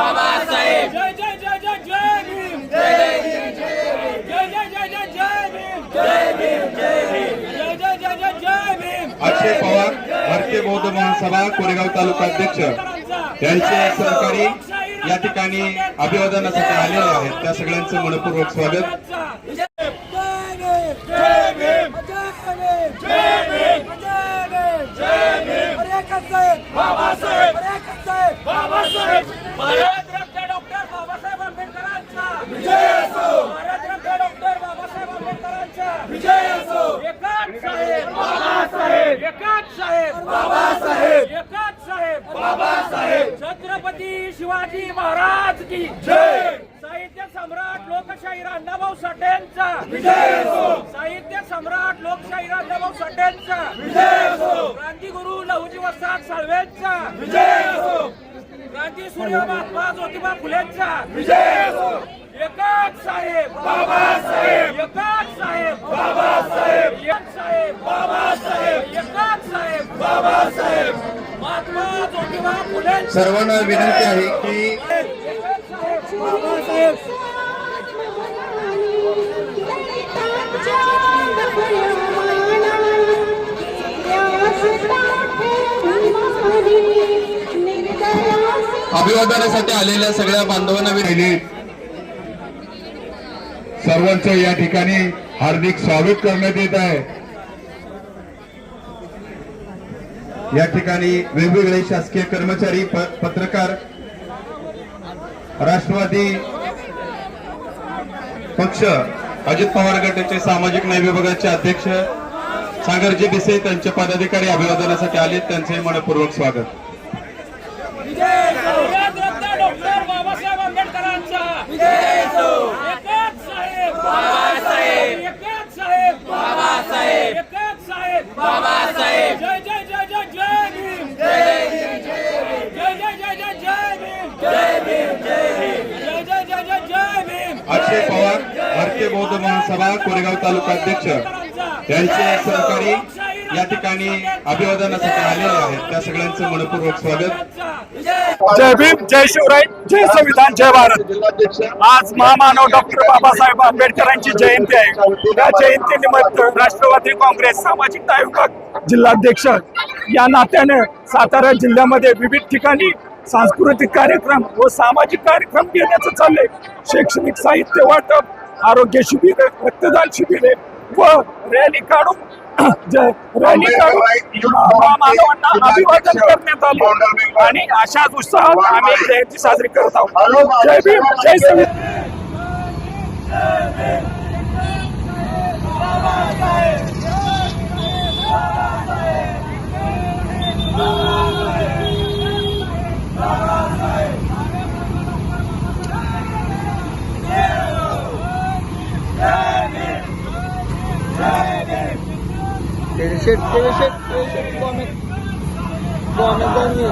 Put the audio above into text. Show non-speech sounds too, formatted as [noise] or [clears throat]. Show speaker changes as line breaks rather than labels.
बाबासाहेब
जय जय जय जय जय भीम जय जय जय जय जय भीम
जय भीम जय भीम
जय जय जय जय जय भीम
अक्षय पवार भारतीय बौद्ध महासभा कोरेगाव तालुका अध्यक्ष यांचे सहकारी या ठिकाणी अभिवादनासाठी आलेले आहेत त्या सगळ्यांचं मनपूर्वक स्वागत
जय भीम जय भीम जय भीम जय भीम जय भीम जय भीम अरे साहेब बाबासाहेब बाबासाहेब भारत रत्न डॉक्टर बाबासाहेब आंबेडकरांचा. विजय असो. भारत रत्न डॉक्टर बाबासाहेब आंबेडकरांचा. विजय असो. एकाच साहेब. बाबासाहेब. एकाच साहेब. बाबासाहेब. एकाच साहेब. बाबासाहेब. छत्रपती शिवाजी महाराज की जय. साहित्य सम्राट लोकशाहीर अण्णाभाऊ साठेंचा. विजय असो. साहित्य सम्राट लोकशाहीर अण्णाभाऊ साठेंचा. विजय असो. क्रांतिगुरु लहुजी वस्ताद साळवेंचा. विजय असो. महात्मा ज्योतिबा फुलेंचा विजय असो एकाच साहेब. बाबासाहेब एकाच साहेब. बाबासाहेब एक साहेब. बाबासाहेब एकाच साहेब. बाबासाहेब महात्मा ज्योतिबा फुलेंचा
सर्वांना विनंती आहे की
बाबासाहेब
अभिवादनासाठी आलेल्या सगळ्या बांधवांना विनंती. सर्वांचं या ठिकाणी हार्दिक स्वागत करण्यात येत आहे. या ठिकाणी वेगवेगळे शासकीय कर्मचारी प- पत्रकार राष्ट्रवादी पक्ष अजित पवार गटाचे सामाजिक न्याय विभागाचे अध्यक्ष सागरजी बिसे त्यांचे पदाधिकारी अभिवादनासाठी आले त्यांचे मनपूर्वक स्वागत
भारतरत्न डॉक्टर बाबासाहेब आंबेडकरांचा विजय असो एकच साहेब
बाबासाहेब.
एकच साहेब
बाबासाहेब.
एकच साहेब
बाबासाहेब.
जय जय जय जय जय भीम
जय भीम जय भीम
जय जय जय जय जय भीम
जय भीम जय भीम
जय जय जय जय जय भीम
अक्षय पवार भारतीय बौद्ध महासभा कोरेगाव तालुका अध्यक्ष यांचे सहकारी या ठिकाणी अभिवादनासाठी आलेले आहेत त्या सगळ्यांचं मनपूर्वक स्वागत
जय भीम जय शिवराय जय संविधान जय भारत. आज महामानव डॉक्टर बाबासाहेब आंबेडकरांची जयंती आहे. या जयंतीनिमित्त राष्ट्रवादी काँग्रेस सामाजिक न्याय विभाग जिल्हाध्यक्ष या नात्याने सातारा जिल्ह्यामध्ये विविध ठिकाणी सांस्कृतिक कार्यक्रम व सामाजिक कार्यक्रम घेण्याचं चाललंय. शैक्षणिक साहित्य वाटप आरोग्य शिबिरे रक्तदान शिबिरे व रॅली काढून [clears throat] रॅली काढून महामानवांना अभिवादन करण्यात आले. आणि अशाच उत्साहात आम्ही जयंती साजरी करत आहोत. जय भीम जय তেইশের
তেইশের তেইশের কমে কমে কমে